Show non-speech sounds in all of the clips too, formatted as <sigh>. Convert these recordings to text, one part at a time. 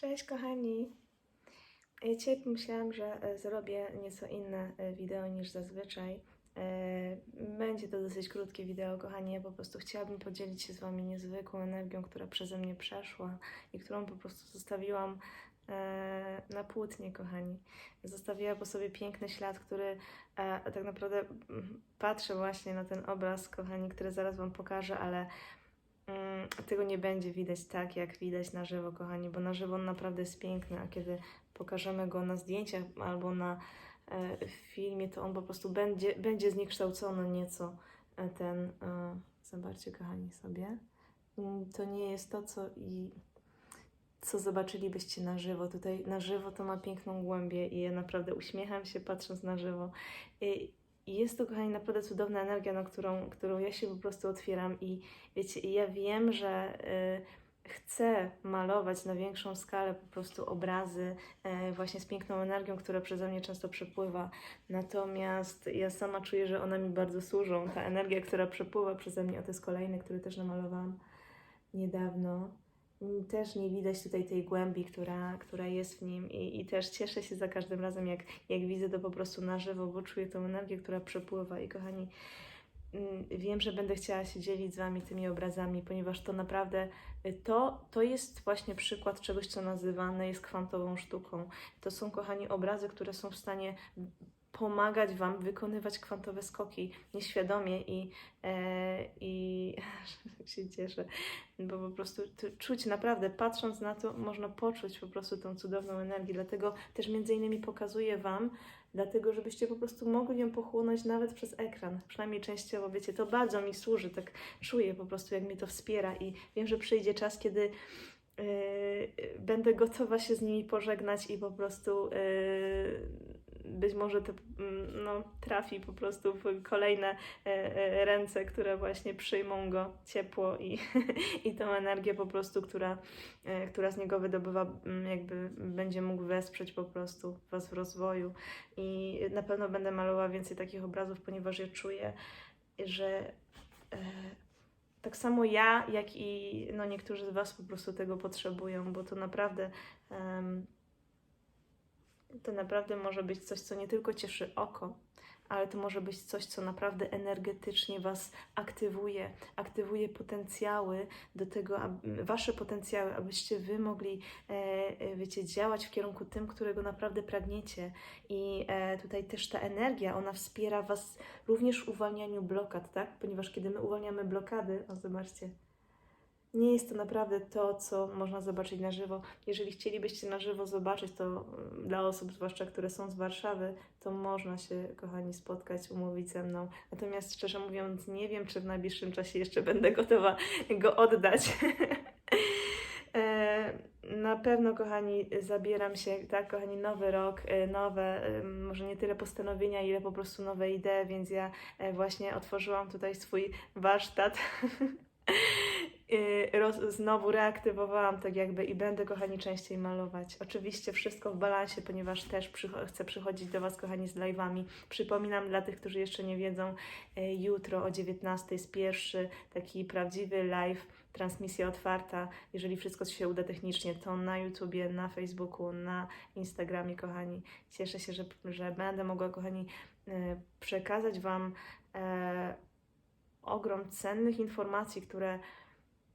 Cześć kochani! E, Dzisiaj pomyślałam, że e, zrobię nieco inne e, wideo niż zazwyczaj. Będzie to dosyć krótkie wideo, kochani. Ja po prostu chciałabym podzielić się z Wami niezwykłą energią, która przeze mnie przeszła i którą po prostu zostawiłam na płótnie, kochani. Zostawiła po sobie piękny ślad, który tak naprawdę mm, patrzę właśnie na ten obraz, kochani, który zaraz Wam pokażę, ale tego nie będzie widać tak, jak widać na żywo, kochani, bo na żywo on naprawdę jest piękny, a kiedy pokażemy go na zdjęciach albo na e, filmie, to on po prostu będzie, będzie zniekształcony nieco e, ten, e, zobaczcie kochani sobie, Mm, to nie jest to, co i co zobaczylibyście na żywo. Tutaj na żywo to ma piękną głębię i ja naprawdę uśmiecham się patrząc na żywo. I, i jest to, kochani, naprawdę cudowna energia, na którą, którą ja się po prostu otwieram i wiecie, ja wiem, że y, chcę malować na większą skalę po prostu obrazy y, właśnie z piękną energią, która przeze mnie często przepływa. Natomiast ja sama czuję, że one mi bardzo służą. Ta energia, która przepływa przeze mnie, o to jest kolejny, który też namalowałam niedawno. Też nie widać tutaj tej głębi, która, która jest w nim i, i też cieszę się za każdym razem, jak, jak widzę to po prostu na żywo, bo czuję tą energię, która przepływa i kochani, mm, wiem, że będę chciała się dzielić z Wami tymi obrazami, ponieważ to naprawdę, y, to, to jest właśnie przykład czegoś, co nazywane jest kwantową sztuką. To są, kochani, obrazy, które są w stanie pomagać Wam wykonywać kwantowe skoki nieświadomie i, e, i <laughs> się cieszę, bo po prostu czuć naprawdę, patrząc na to, można poczuć po prostu tą cudowną energię, dlatego też między innymi pokazuję Wam, dlatego żebyście po prostu mogli ją pochłonąć nawet przez ekran, przynajmniej częściowo, wiecie, to bardzo mi służy, tak czuję po prostu, jak mnie to wspiera i wiem, że przyjdzie czas, kiedy yy, będę gotowa się z nimi pożegnać i po prostu yy, być może to mm, no, trafi po prostu w kolejne e, e, ręce, które właśnie przyjmą go ciepło i, <laughs> i tą energię po prostu, która, e, która z niego wydobywa, mm, jakby będzie mógł wesprzeć po prostu Was w rozwoju. I na pewno będę malowała więcej takich obrazów, ponieważ ja czuję, że tak samo ja, jak i no, niektórzy z Was po prostu tego potrzebują, bo to naprawdę. em, to naprawdę może być coś, co nie tylko cieszy oko, ale to może być coś, co naprawdę energetycznie Was aktywuje, aktywuje potencjały do tego, aby, Wasze potencjały, abyście Wy mogli, e, e, wiecie, działać w kierunku tym, którego naprawdę pragniecie. I e, tutaj też ta energia, ona wspiera Was również w uwalnianiu blokad, tak? Ponieważ kiedy my uwalniamy blokady, o zobaczcie, nie jest to naprawdę to, co można zobaczyć na żywo. Jeżeli chcielibyście na żywo zobaczyć, to mm, dla osób, zwłaszcza które są z Warszawy, to można się, kochani, spotkać, umówić ze mną. Natomiast szczerze mówiąc, nie wiem, czy w najbliższym czasie jeszcze <laughs> będę gotowa go oddać. <laughs> E, Na pewno, kochani, zabieram się, tak, kochani, nowy rok, e, nowe, e, może nie tyle postanowienia, ile po prostu nowe idee, więc ja właśnie otworzyłam tutaj swój warsztat. <laughs> Roz, znowu reaktywowałam tak jakby i będę, kochani, częściej malować. Oczywiście wszystko w balansie, ponieważ też chcę przychodzić do Was, kochani, z live'ami. Przypominam dla tych, którzy jeszcze nie wiedzą, y, jutro o 19 jest pierwszy taki prawdziwy live, transmisja otwarta. Jeżeli wszystko się uda technicznie, to na YouTubie, na Facebooku, na Instagramie, kochani. Cieszę się, że, że będę mogła, kochani, y, przekazać Wam e, ogrom cennych informacji, które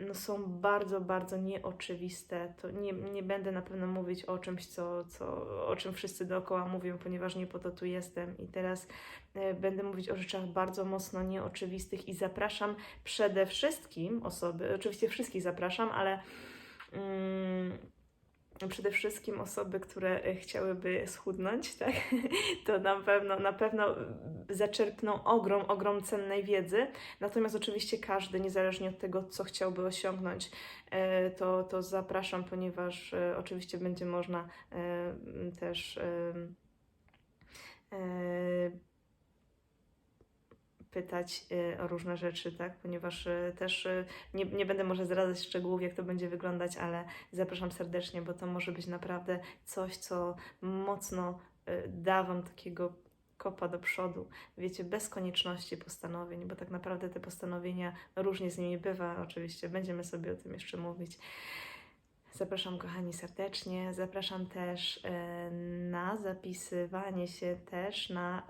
no, są bardzo, bardzo nieoczywiste. To nie, nie będę na pewno mówić o czymś, co, co, o czym wszyscy dookoła mówią, ponieważ nie po to tu jestem. I teraz e, będę mówić o rzeczach bardzo mocno nieoczywistych i zapraszam przede wszystkim osoby, oczywiście wszystkich zapraszam, ale mm, przede wszystkim osoby, które e, chciałyby schudnąć, <laughs> tak? to na pewno, na pewno zaczerpną ogrom, ogrom cennej wiedzy. Natomiast oczywiście każdy, niezależnie od tego, co chciałby osiągnąć, e, to, to zapraszam, ponieważ e, oczywiście będzie można też pytać e, o różne rzeczy, tak? Ponieważ e, też e, nie, nie będę może zdradzać szczegółów, jak to będzie wyglądać, ale zapraszam serdecznie, bo to może być naprawdę coś, co mocno da Wam takiego kopa do przodu. Wiecie, bez konieczności postanowień, bo tak naprawdę te postanowienia różnie z nimi bywa. Oczywiście będziemy sobie o tym jeszcze mówić. Zapraszam kochani serdecznie. Zapraszam też na zapisywanie się też na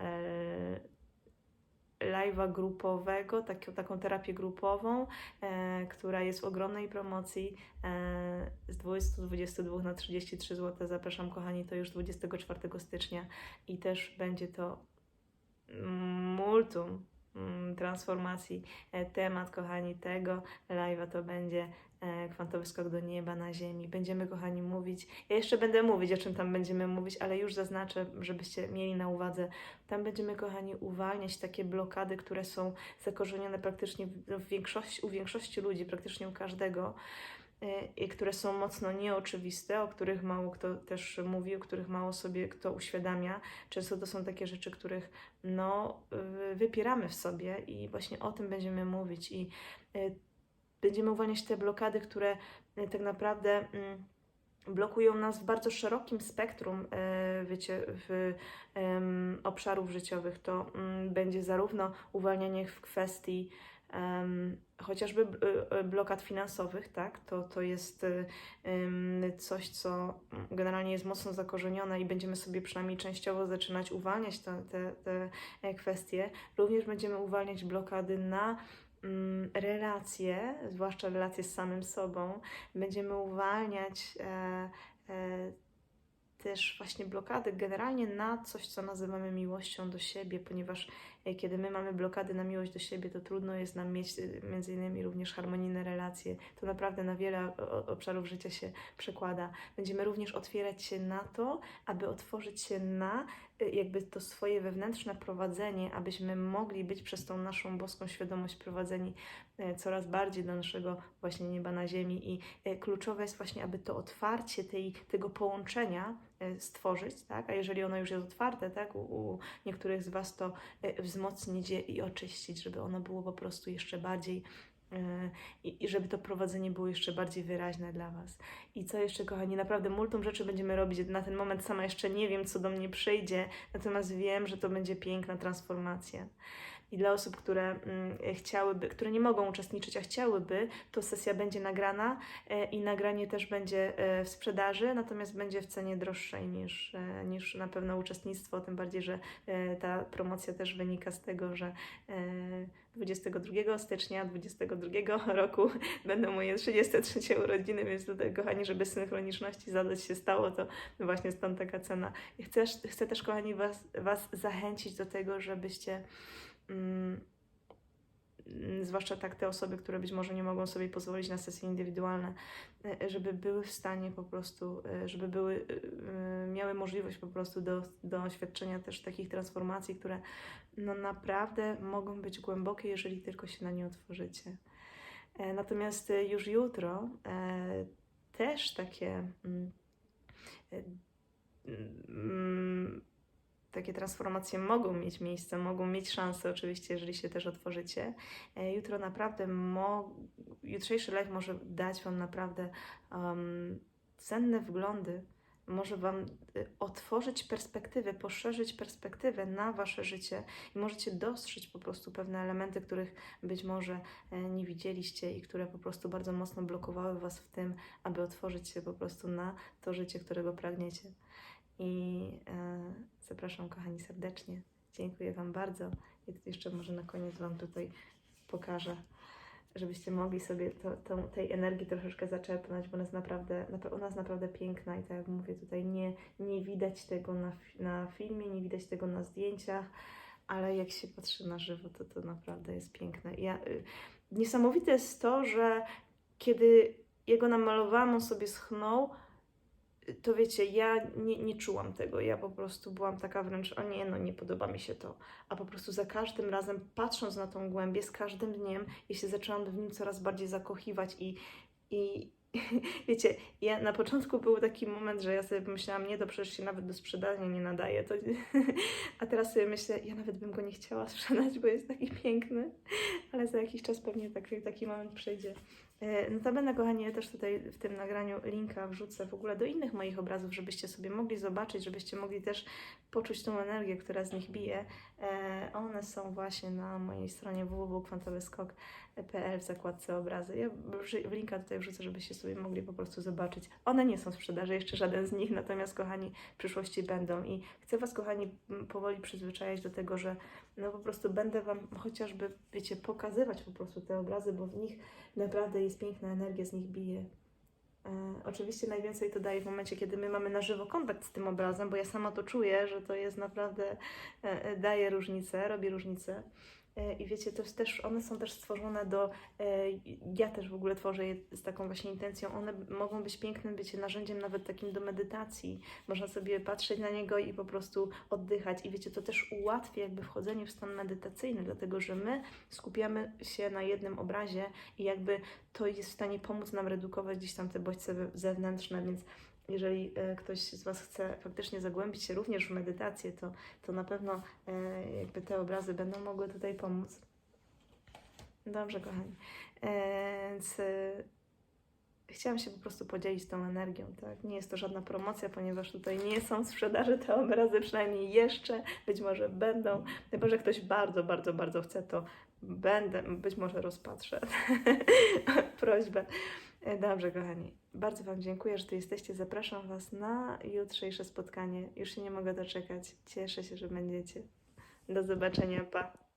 live'a grupowego, taką, taką terapię grupową, e, która jest w ogromnej promocji e, z 222 na 33 zł. Zapraszam kochani, to już 24 stycznia i też będzie to multum transformacji. E, Temat, kochani, tego live'a to będzie e, kwantowy skok do nieba, na ziemi. Będziemy, kochani, mówić. Ja jeszcze będę mówić, o czym tam będziemy mówić, ale już zaznaczę, żebyście mieli na uwadze. Tam będziemy, kochani, uwalniać takie blokady, które są zakorzenione praktycznie w większości, u większości ludzi, praktycznie u każdego. I które są mocno nieoczywiste, o których mało kto też mówi, o których mało sobie kto uświadamia. Często to są takie rzeczy, których no, wypieramy w sobie i właśnie o tym będziemy mówić i y, będziemy uwalniać te blokady, które y, tak naprawdę mm, blokują nas w bardzo szerokim spektrum y, wiecie, w, obszarów życiowych. To mm, będzie zarówno uwalnianie w kwestii chociażby y, blokad finansowych, tak? To, to jest coś, co generalnie jest mocno zakorzenione i będziemy sobie przynajmniej częściowo zaczynać uwalniać te, te, te e, kwestie. Również będziemy uwalniać blokady na mm, relacje, zwłaszcza relacje z samym sobą. Będziemy uwalniać e, e, też właśnie blokady generalnie na coś, co nazywamy miłością do siebie, ponieważ e, kiedy my mamy blokady na miłość do siebie, to trudno jest nam mieć e, między innymi również harmonijne relacje. To naprawdę na wiele obszarów życia się przekłada. Będziemy również otwierać się na to, aby otworzyć się na e, jakby to swoje wewnętrzne prowadzenie, abyśmy mogli być przez tą naszą boską świadomość prowadzeni e, coraz bardziej do naszego właśnie nieba na ziemi i e, kluczowe jest właśnie, aby to otwarcie tej, tego połączenia e, stworzyć, tak? A jeżeli ono już jest otwarte, tak? U, u niektórych z Was to wzmocnić je i oczyścić, żeby ono było po prostu jeszcze bardziej i, i żeby to prowadzenie było jeszcze bardziej wyraźne dla Was. I co jeszcze, kochani, naprawdę multum rzeczy będziemy robić. Na ten moment sama jeszcze nie wiem, co do mnie przyjdzie, natomiast wiem, że to będzie piękna transformacja. I dla osób, które mm, chciałyby, które nie mogą uczestniczyć, a chciałyby, to sesja będzie nagrana e, i nagranie też będzie e, w sprzedaży, natomiast będzie w cenie droższej niż, e, niż na pewno uczestnictwo, tym bardziej, że ta promocja też wynika z tego, że e, 22 stycznia 2022 roku <laughs> będą moje 33 urodziny, więc tutaj, kochani, żeby synchroniczności zadać się stało, to właśnie stąd taka cena. I chcę, też, kochani, was, was zachęcić do tego, żebyście zwłaszcza tak te osoby, które być może nie mogą sobie pozwolić na sesje indywidualne, e, żeby były w stanie po prostu, e, żeby były, e, miały możliwość po prostu do, do doświadczenia też takich transformacji, które no naprawdę mogą być głębokie, jeżeli tylko się na nie otworzycie. Natomiast już jutro też takie mm, mm, takie transformacje mogą mieć miejsce, mogą mieć szansę oczywiście, jeżeli się też otworzycie. E, Jutro naprawdę, mo- jutrzejszy live może dać Wam naprawdę um, cenne wglądy, może Wam y, otworzyć perspektywę, poszerzyć perspektywę na Wasze życie i możecie dostrzec po prostu pewne elementy, których być może e, nie widzieliście i które po prostu bardzo mocno blokowały Was w tym, aby otworzyć się po prostu na to życie, którego pragniecie. I e, zapraszam, kochani, serdecznie. Dziękuję Wam bardzo. I jeszcze może na koniec Wam tutaj pokażę, żebyście mogli sobie to, tą, tej energii troszeczkę zaczerpnąć, bo ona jest naprawdę, napra- ona jest naprawdę piękna i tak jak mówię, tutaj nie, nie widać tego na, na filmie, nie widać tego na zdjęciach, ale jak się patrzy na żywo, to to naprawdę jest piękne. Ja, y, niesamowite jest to, że kiedy jego namalowałam, on sobie schnął, to wiecie, ja nie, nie czułam tego. Ja po prostu byłam taka wręcz, o nie, no nie podoba mi się to. A po prostu za każdym razem, patrząc na tą głębię, z każdym dniem, ja się zaczęłam w nim coraz bardziej zakochiwać i, i <laughs> wiecie, ja na początku był taki moment, że ja sobie pomyślałam, nie, to przecież się nawet do sprzedania nie nadaje. To... <laughs> A teraz sobie myślę, ja nawet bym go nie chciała sprzedać, bo jest taki piękny, ale za jakiś czas pewnie taki, taki moment przyjdzie. E, Notabene, kochani, ja też tutaj w tym nagraniu linka wrzucę w ogóle do innych moich obrazów, żebyście sobie mogli zobaczyć, żebyście mogli też poczuć tą energię, która z nich bije. E, One są właśnie na mojej stronie www.kwantowyskok.pl w zakładce obrazy. Ja linka tutaj wrzucę, żebyście sobie mogli po prostu zobaczyć. One nie są w sprzedaży, jeszcze żaden z nich, natomiast, kochani, w przyszłości będą i chcę Was, kochani, powoli przyzwyczajać do tego, że no po prostu będę Wam chociażby, wiecie, pokazywać po prostu te obrazy, bo w nich naprawdę jest piękna energia, z nich bije. E, oczywiście najwięcej to daje w momencie, kiedy my mamy na żywo kontakt z tym obrazem, bo ja sama to czuję, że to jest naprawdę, e, e, daje różnicę, robi różnicę. E, I wiecie, to też, one są też stworzone do, e, ja też w ogóle tworzę je z taką właśnie intencją, one mogą być pięknym, wiecie, narzędziem nawet takim do medytacji. Można sobie patrzeć na niego i po prostu oddychać. I wiecie, to też ułatwia jakby wchodzenie w stan medytacyjny, dlatego że my skupiamy się na jednym obrazie i jakby to jest w stanie pomóc nam redukować gdzieś tam te bodźce zewnętrzne, więc jeżeli e, ktoś z Was chce faktycznie zagłębić się również w medytację, to, to na pewno e, jakby te obrazy będą mogły tutaj pomóc. Dobrze, kochani. E, Więc chciałam się po prostu podzielić tą energią, tak? Nie jest to żadna promocja, ponieważ tutaj nie są w sprzedaży te obrazy, przynajmniej jeszcze, być może będą. Chyba, że ktoś bardzo, bardzo, bardzo chce, to będę, być może rozpatrzę <laughs> prośbę. E, Dobrze, kochani. Bardzo Wam dziękuję, że tu jesteście. Zapraszam Was na jutrzejsze spotkanie. Już się nie mogę doczekać. Cieszę się, że będziecie. Do zobaczenia. Pa.